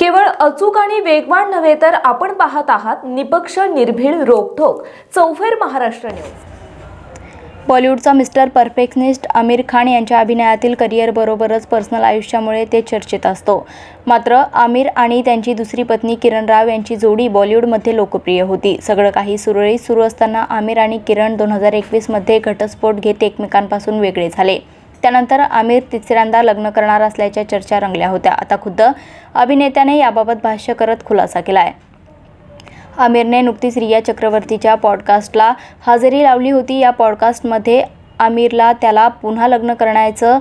केवळ अचूक आणि वेगवान नव्हे तर आपण पाहत आहात निपक्ष निर्भीड रोखोक चौफेर महाराष्ट्र न्यूज. बॉलिवूडचा मिस्टर परफेक्शनिस्ट आमिर खान यांच्या अभिनयातील करिअरबरोबरच पर्सनल आयुष्यामुळे ते चर्चेत असतो. मात्र आमिर आणि त्यांची दुसरी पत्नी किरण राव यांची जोडी बॉलिवूडमध्ये लोकप्रिय होती. सगळं काही सुरळीत सुरू असताना आमिर आणि किरण दोन हजार एकवीसमध्ये घटस्फोट घेत एकमेकांपासून वेगळे झाले. त्यानंतर आमिर तिसऱ्यांदा लग्न करणार असल्याच्या चर्चा रंगल्या होत्या. आता खुद्द अभिनेत्याने याबाबत भाष्य करत खुलासा केला आहे आमिरने नुकतीच रिया चक्रवर्तीच्या पॉडकास्टला हजेरी लावली होती. या पॉडकास्टमध्ये आमिरला त्याला पुन्हा लग्न करण्याचं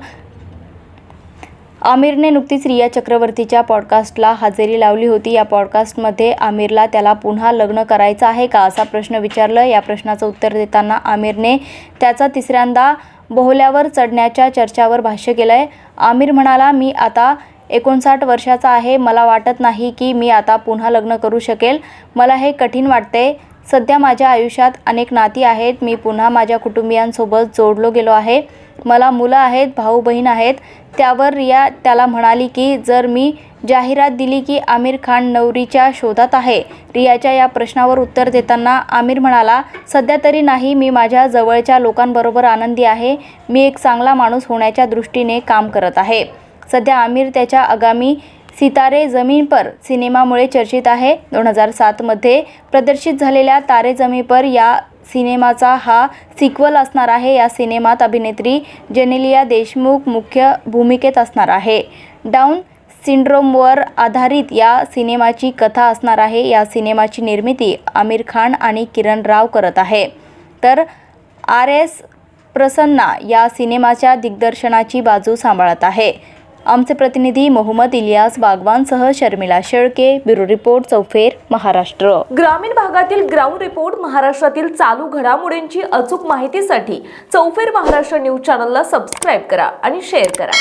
आमिरने नुकतीच रिया चक्रवर्तीच्या पॉडकास्टला हजेरी लावली होती. या पॉडकास्टमध्ये आमिरला त्याला पुन्हा लग्न करायचं आहे का असा प्रश्न विचारलं. या प्रश्नाचं उत्तर देताना आमिरने त्याचा तिसऱ्यांदा बोहल्यावर चढण्याच्या चर्चावर भाष्य केलं आहे आमिर म्हणाला मी आता एकोणसाठ वर्षाचा आहे. मला वाटत नाही की मी आता पुन्हा लग्न करू शकेल. मला हे कठीण वाटते. सध्या माझ्या आयुष्यात अनेक नाती आहेत. मी पुन्हा माझ्या कुटुंबियांसोबत जोडलो गेलो आहे. मला मुलं आहेत भाऊ बहीण आहेत. त्यावर रिया त्याला म्हणाली की जर मी जाहिरात दिली की आमिर खान नवरीच्या शोधात आहे. रियाच्या या प्रश्नावर उत्तर देताना आमिर म्हणाला सध्या तरी नाही. मी माझ्या जवळच्या लोकांबरोबर आनंदी आहे. मी एक चांगला माणूस होण्याच्या दृष्टीने काम करत आहे. सध्या आमिर त्याच्या आगामी सितारे जमीन पर सिनेमामुळे चर्चित आहे. दोन हजार सातमध्ये प्रदर्शित झालेल्या तारे जमीन पर या सिनेमाचा हा सिक्वल असणार आहे. या सिनेमात अभिनेत्री जेनेलिया देशमुख मुख्य भूमिकेत असणार आहे. डाऊन सिंड्रोमवर आधारित या सिनेमाची कथा असणार आहे. या सिनेमाची निर्मिती आमिर खान आणि किरण राव करत आहे. तर आर एस प्रसन्ना या सिनेमाच्या दिग्दर्शनाची बाजू सांभाळत आहे. आमचे प्रतिनिधी मोहम्मद इलियास बागवानसह शर्मिला शेळके ब्युरो रिपोर्ट चौफेर महाराष्ट्र. ग्रामीण भागातील ग्राउंड रिपोर्ट महाराष्ट्रातील चालू घडामोडींची अचूक माहितीसाठी चौफेर महाराष्ट्र न्यूज चॅनलला सबस्क्राईब करा आणि शेअर करा.